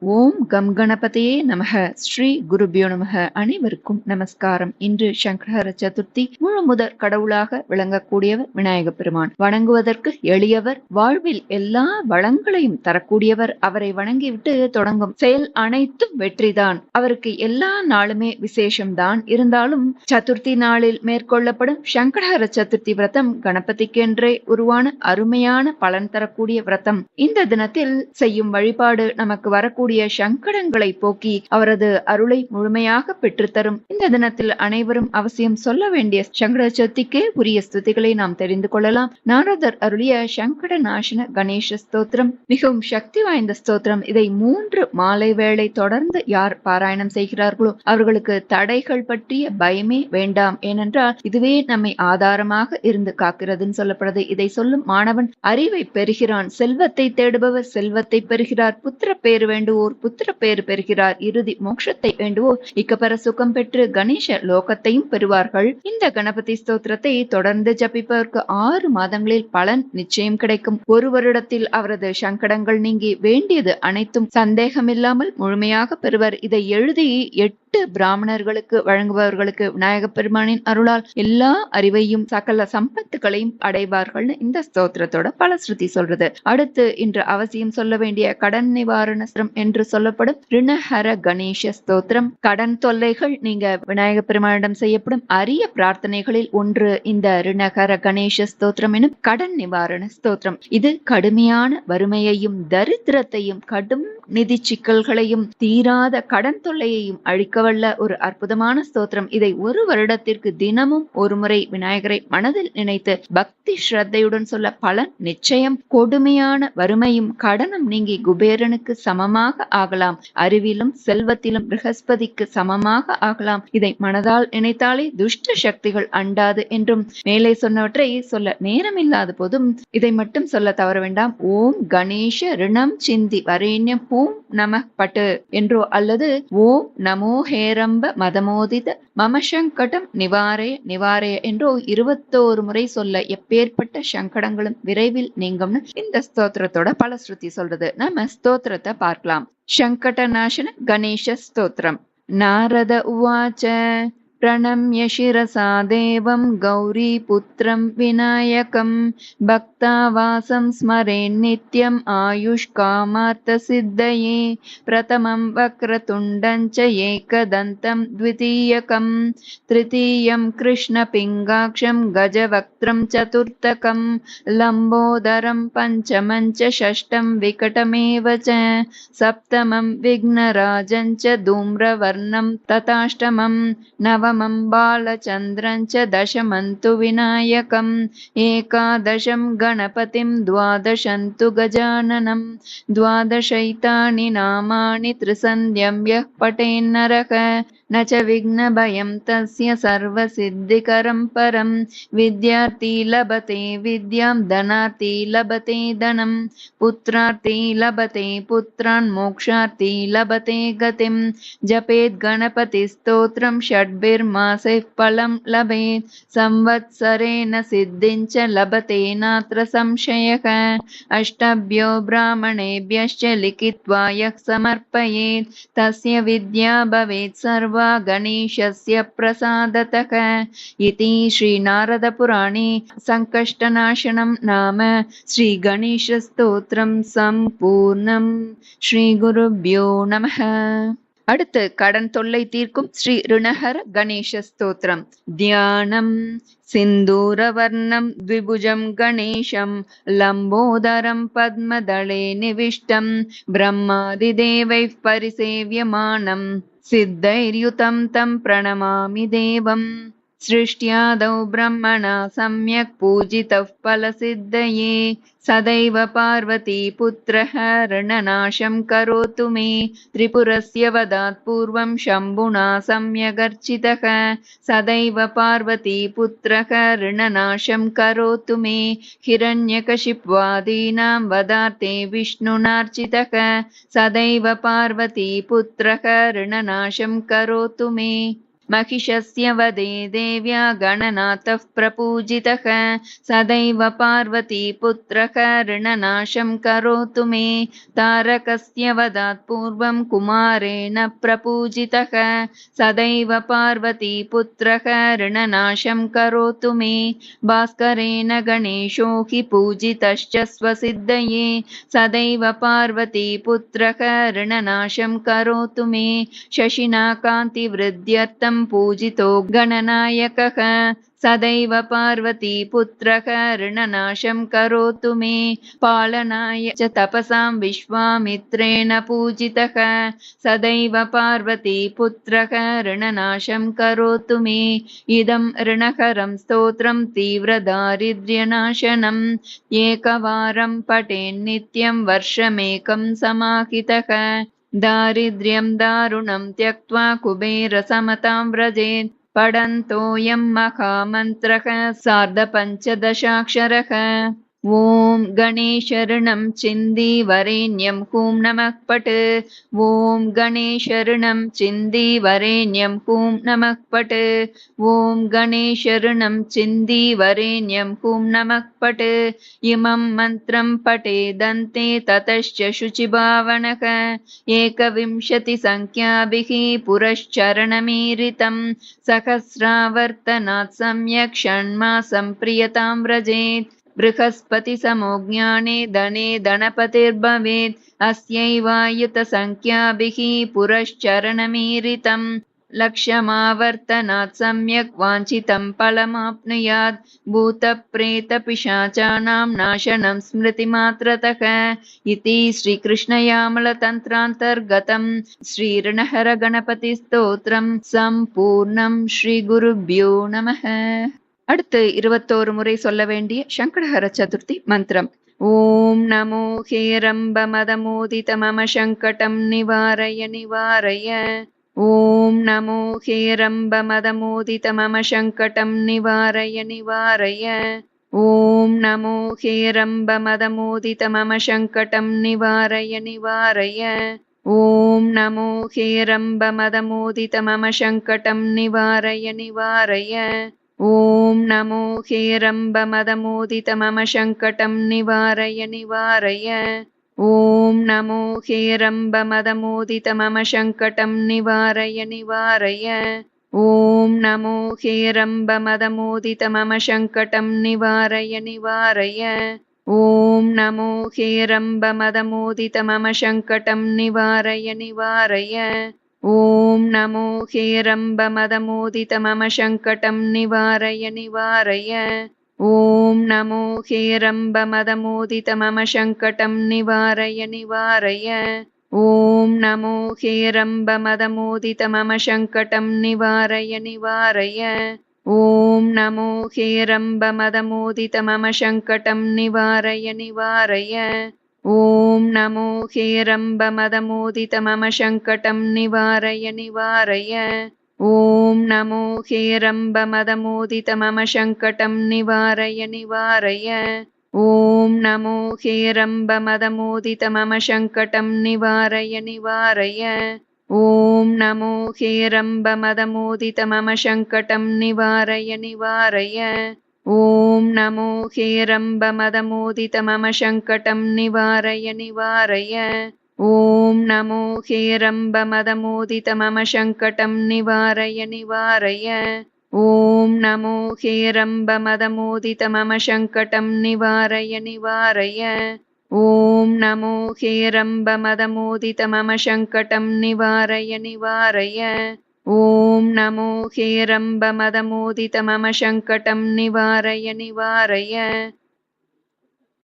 ஓம் come கணபதியே நமக. ஸ்ரீ குருபியோ நமக. அனைவருக்கும் நமஸ்காரம். இன்று சங்கரஹர சதுர்த்தி. முழு முதற் கடவுளாக விளங்கக்கூடியவர் விநாயக பெருமான். வணங்குவதற்கு எளியவர் வாழ்வில் எல்லா வளங்களையும் தரக்கூடியவர் அவரை வணங்கிவிட்டு தொடங்கும் செயல் அனைத்தும் வெற்றிதான். அவருக்கு எல்லா நாளுமே விசேஷம்தான். இருந்தாலும் சதுர்த்தி நாளில் மேற்கொள்ளப்படும் சங்கடஹர சதுர்த்தி விரதம் கணபதிக்கென்றே உருவான அருமையான பலன் தரக்கூடிய விரதம். இந்த தினத்தில் செய்யும் வழிபாடு நமக்கு வரக்கூடிய சங்கடங்களை போக்கி அவரது அருளை முழுமையாக பெற்றுத்தரும். இந்த தினத்தில் அனைவரும் அவசியம் சொல்ல வேண்டிய சங்கட சக்திக்கே உரிய ஸ்துதிகளை நாம் தெரிந்து கொள்ளலாம். நாரதர் அருளிய சங்கட நாசன கணேச ஸ்தோத்திரம். மிகவும் சக்தி வாய்ந்த ஸ்தோத்திரம். இதை மூன்று மாலை வேளை தொடர்ந்து யார் பாராயணம் செய்கிறார்களோ அவர்களுக்கு தடைகள் பற்றிய பயமே வேண்டாம். ஏனென்றால் இதுவே நம்மை ஆதாரமாக இருந்து காக்கிறதுன்னு சொல்லப்படுது. இதை சொல்லும் மாணவன் அறிவை பெறுகிறான். செல்வத்தை தேடுபவர் செல்வத்தை பெறுகிறார். புத்திர பேர் வேண்டுவோர் வேண்டுவோர் புத்திர பேறு பெறுகிறார். இறுதி மோட்சத்தை வேண்டுவோர் இக்கப்பெற சுகம் பெற்று கணேச லோகத்தையும் பெறுவார்கள். இந்த கணபதி ஸ்தோத்திரத்தை தொடர்ந்து ஜபிப்பவருக்கு ஆறு மாதங்களில் பலன் நிச்சயம் கிடைக்கும். ஒரு வருடத்தில் அவரது சங்கடங்கள் நீங்கி வேண்டியது அனைத்தும் சந்தேகமில்லாமல் முழுமையாக பெறுவர். இதை எழுதி எட்டு பிராமணர்களுக்கு வழங்குபவர்களுக்கு விநாயக பெருமானின் அருளால் எல்லா அறிவையும் சகல சம்பத்துகளையும் அடைவார்கள்னு இந்த ஸ்தோத்திரத்தோட பல ஸ்ருதி சொல்றது. அடுத்து இன்று அவசியம் சொல்ல வேண்டிய கடன் நிவாரண என்ன? என்று சொல்லப்படும் ரிணஹர கணேச ஸ்தோத்திரம். கடன் தொல்லைகள் நீங்க விநாயக பெருமானிடம் செய்யப்படும் அரிய பிரார்த்தனைகளில் ஒன்று இந்த ரிணஹர கணேச ஸ்தோத்திரம் எனும் கடன் நிவாரண ஸ்தோத்திரம். இது கடுமையான வறுமையையும் தரித்திரத்தையும் கடும் நிதி சிக்கல்களையும் தீராத கடன் தொல்லையையும் அழிக்கவல்ல ஒரு அற்புதமான ஸ்தோத்திரம். இதை ஒரு வருடத்திற்கு தினமும் ஒரு முறை விநாயகரை மனதில் நினைத்து பக்தி ஸ்ரத்தையுடன் சொல்ல பலன் நிச்சயம் கொடுமையான வறுமையும் கடனும் நீங்கி குபேரனுக்கு சமமாக ஆகலாம். அறிவிலும் செல்வத்திலும் பிரகஸ்பதிக்கு சமமாக ஆகலாம். இதை மனதால் நினைத்தாலே துஷ்ட சக்திகள் அண்டாது என்றும் மேலே சொன்னவற்றை சொல்ல நேரமில்லாத போதும் இதை மட்டும் சொல்ல தவற வேண்டாம் ஓம் கணேஷ ரிணம் சிந்தி வரேண்யம் ஓம் நம பட்டு என்றோ அல்லது ஓம் நமோ ஹேரம்ப மதமோதித மமசங்கடம் நிவாரய நிவாரய என்றோ இருபத்தோரு முறை சொல்ல எப்பேற்பட்ட சங்கடங்களும் விரைவில் நீங்கும்னு இந்த ஸ்தோத்திரத்தோட பல ஸ்ருதி சொல்றது. நம்ம ஸ்தோத்திரத்தை பார்க்கலாம். சங்கட நாசன கணேச ஸ்தோத்திரம். நாரத உவாச்ச प्रणम्य शिरसा देवं गौरीपुत्रं विनायकं भक्तावासं स्मरेन्नित्यम् आयुष्कामार्थसिद्धये प्रथमं वक्रतुण्डं च एकदन्तं द्वितीयकं तृतीयं कृष्णपिङ्गाक्षं गजवक्त्रं चतुर्थकं लम्बोदरं पञ्चमं च षष्ठं विकटमेव च सप्तमं विघ्नराजं च धूम्रवर्णं तथाष्टमं नव नवमं बालचन्द्रं च दशमन्तु विनायकम् एकादशं गणपतिं द्वादशन्तु गजाननं। द्वादशैतानि नामानि त्रिसन्ध्यं यः पठेन्नरः न च विघ्नभयं तस्य सर्वसिद्धिकरं परं। विद्यार्थी लभते विद्यां धनार्थी लभते धनं। पुत्रार्थी लभते पुत्रान् मोक्षार्थी लभते गतिं। जपेत् गणपतिस्तोत्रं षड्भिर्मासैः फलं लभेत्। संवत्सरेण सिद्धिं च लभते नात्र संशयः। अष्टभ्यो ब्राह्मणेभ्यश्च लिखित्वा यः समर्पयेत् तस्य विद्या भवेत् सर्वा गणेशस्य प्रसादतः इति श्रीनारदपुराणे सङ्कष्टनाशनं नाम श्रीगणेशस्तोत्रं सम्पूर्णम् श्रीगुरुभ्यो नमः அடுத்து கடன் தொல்லை தீர்க்கும் ஸ்ரீ ருணஹர கணேச ஸ்தோத்திரம் தியானம் सिन्दूरवर्णं द्विभुजं गणेशं लम्बोदरं पद्मदळे निविष्टं ब्रह्मादिदेवैः परिसेव्यमानं सिद्धैर्युतं तं प्रणमामि देवम् सृष्ट्यादौ ब्रह्मणा सम्यक् पूजितः फलसिद्धये। सदैव पार्वतीपुत्रः ऋणनाशं करोतु मे। त्रिपुरस्य वदात् पूर्वं शम्भुना सम्यगर्चितः। सदैव पार्वतीपुत्रः ऋणनाशं करोतु मे। हिरण्यकशिप्वादीनां वदार्थे विष्णुनार्चितः। सदैव पार्वतीपुत्रः ऋणनाशं करोतु मे महिषस्य वदे देव्या गणनाथः प्रपूजितः। सदैव पार्वती ऋणनाशं करोतु मे। तारकस्य वदात् पूर्वं कुमारेण प्रपूजितः। सदैव पार्वती ऋणनाशं करोतु मे। भास्करेण गणेशो हि पूजितश्च स्वसिद्धये। सदैव पार्वती ऋणनाशं करोतु मे। शशिना कान्तिवृद्ध्यर्थं पूजितो गणनायकः। सदैव पार्वती पुत्रः ऋणनाशं करोतु मे। पालनाय च तपसां विश्वामित्रेण पूजितः। सदैव पार्वती पुत्रः ऋणनाशं करोतु मे। इदं ऋणकरं स्तोत्रं तीव्रदारिद्र्यनाशनम् एकवारं पठेन्नित्यं वर्षमेकं समाहितः दारिद्र्यं दारुणं त्यक्त्वा कुबेरसमतां व्रजेत् पठन्तोऽयं महामन्त्रः सार्धपञ्चदशाक्षरः ॐ गणेशरणं चिन्दी वरेण्यं हूं नमः पट्। ॐ गणेशरणं चिन्दी वरेण्यं पट्। ॐ गणेशरणं चिन्दी वरेण्यं नमः पट्। इमं मन्त्रं पठेदन्ते ततश्च शुचिभावनः। एकविंशतिसङ्ख्याभिः पुरश्चरणमीरितं। सहस्रावर्तनात् सम्यक् षण्मासं प्रियतां व्रजेत् बृहस्पतिसमोज्ञाने धने धनपतिर्भवेत्। अस्यैवायुतसङ्ख्याभिः पुरश्चरणमीरितं लक्ष्यमावर्तनात् सम्यक् वाञ्छितं फलमाप्नुयात्। भूतप्रेतपिशाचानां नाशनं स्मृतिमात्रतः इति श्रीकृष्णयामलतन्त्रान्तर्गतं श्रीऋणहरगणपतिस्तोत्रं सम्पूर्णं श्रीगुरुभ्यो नमः அடுத்து இருபத்தோரு முறை சொல்ல வேண்டிய சங்கடஹர சதுர்த்தி மந்திரம். ஓம் நமோ ஹேரம்ப மதமோதித மம சங்கடம் நிவாரய நிவாரய. ஓம் நமோ ஹேரம்ப மதமோதித மம சங்கடம் நிவாரய நிவாரய. ஓம் நமோ ஹேரம்ப மதமோதித மம சங்கடம் நிவாரய நிவாரய. ஓம் நமோ ஹேரம்ப மதமோதித மம சங்கடம் நிவாரய நிவாரய. ॐ नमो हेरम्बमदमोदित मम सङ्कटं निवारय निवारय ॐ नमो हेरम्बमदमोदित मम सङ्कटं निवारय निवारय ॐ नमो हेरम्बमदमोदित मम सङ्कटं निवारय निवारय ॐ नमो हेरम्बमदमोदित मम सङ्कटं निवारय निवारय ॐ नमो हेरम्बमदमोदित मम सङ्कटं निवारय निवारय ॐ नमो हेरम्बमदमोदित मम सङ्कटं निवारय निवारय ॐ नमो हेरम्बमदमोदित मम सङ्कटं निवारय निवारय ॐ नमो हेरम्बमदमोदित मम सङ्कटं निवारय निवारय ॐ नमो हेरम्बमदमोदित मम सङ्कटं निवारय निवारय ॐ नमो हेरम्बमदमोदित मम सङ्कटं निवारय निवारय ॐ नमो हेरम्बमदमोदित मम सङ्कटं निवारय निवारय ॐ नमो हेरम्बमदमोदित मम सङ्कटं निवारय निवारय ॐ नमो हेरम्बमदमोदित मम सङ्कटं निवारय निवारय ॐ नमो हेरम्बमदमोदित मम सङ्कटं निवारय निवारय ॐ नमो हेरम्बमदमोदित मम सङ्कटं निवारय निवारय ॐ नमो हेरम्बमदमोदित मम सङ्कटं निवारय निवारय ॐ नमो हेरम्बमदमोदित मम सङ्कटं निवारय निवारय